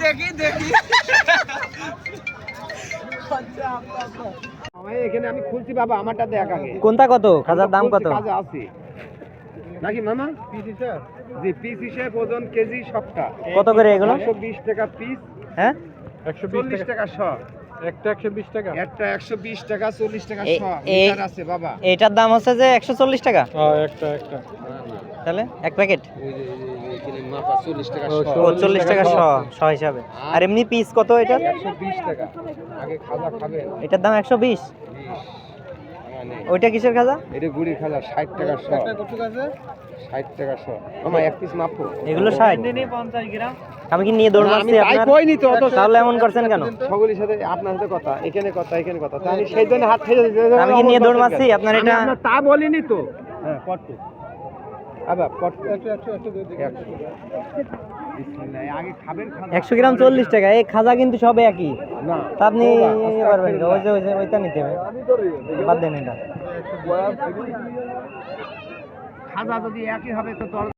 দেখি দেখি। আমি এখানে আমি খুলছি বাবা আমারটা দেখ আগে। কোনটা কত? খাজার দাম কত? আছে। নাকি মামা? পিস হিসাব জি পিস হিসাব ওজন কেজি সবটা। কত করে এগুলো? একশো বিশ টাকা পিস হ্যাঁ? একশো চল্লিশ টাকা শ একটা একশো বিশ টাকা? একটা একশো বিশ টাকা চল্লিশ টাকা এ- শ মিটার আছে বাবা। এইটার দাম হচ্ছে যে একশো চল্লিশ টাকা। একটা একটা। তাহলে? এক প্যাকেট? চল্লিশ টাকা শ চল্লিশ টাকা শ শ হিসাবে। আর এমনি পিস কত এটা? একশো বিশ টাকা। আগে খাজা খাবেন এটার দাম একশো বিশ? নেই। ওইটা কিসের খাজা? এটা গুড়ি খাজা ষাট টাকা শ ষাট টাকা শ আমার এক পিস মাপো। এগুলো ষাট? আমি কি নিয়ে দৌড় মারছি আপনার? কইনি তো অত তাহলে এমন করছেন কেন? সকলের সাথে আপনার সাথে কথা এখানে কথা এখানে কথা। সেই জন্য হাত আমি কি নিয়ে দৌড় মারছি? আপনার এটা- তা বলিনি তো। হ্যাঁ আবার একশো গ্রাম চল্লিশ টাকা এই খাজা কিন্তু সব একই। তা আপনি পারবেন ওই যে ওই যে ওইটা নিতে হবে। বাদ দেন এটা। খাজা যদি একই হবে তো